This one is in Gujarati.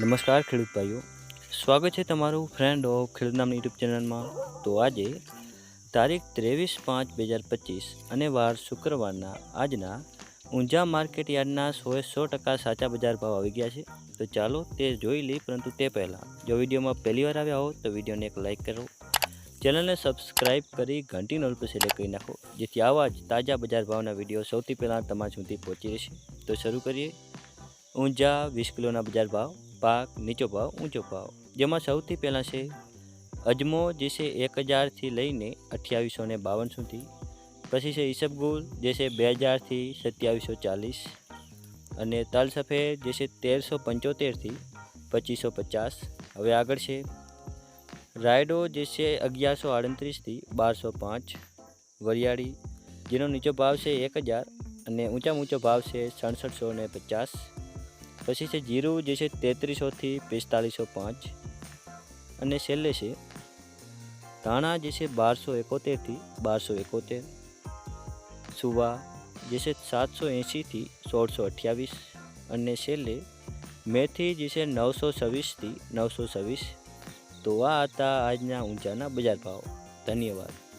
નમસ્કાર ખેડૂત ભાઈઓ. સ્વાગત છે તમારું ફ્રેન્ડ ઓફ ખેડૂત નામની યુટ્યુબ ચેનલમાં તો આજે તારીખ ત્રેવીસ પાંચ બે હજાર પચીસ અને વાર શુક્રવારના આજના ઊંઝા માર્કેટ યાર્ડના સોએ સો ટકા સાચા બજાર ભાવ આવી ગયા છે. તો ચાલો તે જોઈ લઈ પરંતુ તે પહેલાં જો વિડીયોમાં પહેલી વાર આવ્યા હો તો વિડીયોને એક લાઇક કરો. ચેનલને સબસ્ક્રાઇબ કરી ઘંટી નોલ પર સિલેક્ટ કરી નાખો, જેથી આવા જ તાજા બજાર ભાવના વીડિયો સૌથી પહેલાં તમારા સુધી પહોંચી રહેશે. તો શરૂ કરીએ. ઊંઝા વીસ કિલોના બજાર ભાવ. પાક નીચો ભાવ, ઊંચો ભાવ. જેમાં સૌથી પહેલાં છે અજમો જે છે એક હજારથી લઈને અઠ્યાવીસો ને બાવન સુધી. પછી છે ઈસબગુલ જે છે બે હજારથી સત્યાવીસો ચાલીસ. અને તલ સફેદ જે છે તેરસો પંચોતેરથી પચીસો પચાસ. હવે આગળ છે રાયડો જે છે અગિયારસો આડત્રીસથી બારસો પાંચ. વરિયાળી, જેનો નીચો ભાવ છે એક હજાર અને ઊંચામાં ઊંચો ભાવ છે સડસઠસો ને પચાસ. પછી છે જીરું જે છે તેત્રીસોથી પિસ્તાલીસો પાંચ અને છેલ્લે છે ધાણા જે છે બારસો એકોતેરથી બારસો એકોતેર. સુવા જે છે સાતસો એંશીથી સોળસો અઠ્યાવીસ. અને છેલ્લે મેથી જે છે નવસો છવ્વીસથી નવસો છવ્વીસ. તો આ હતા આજના ઊંચાના બજાર ભાવ. ધન્યવાદ.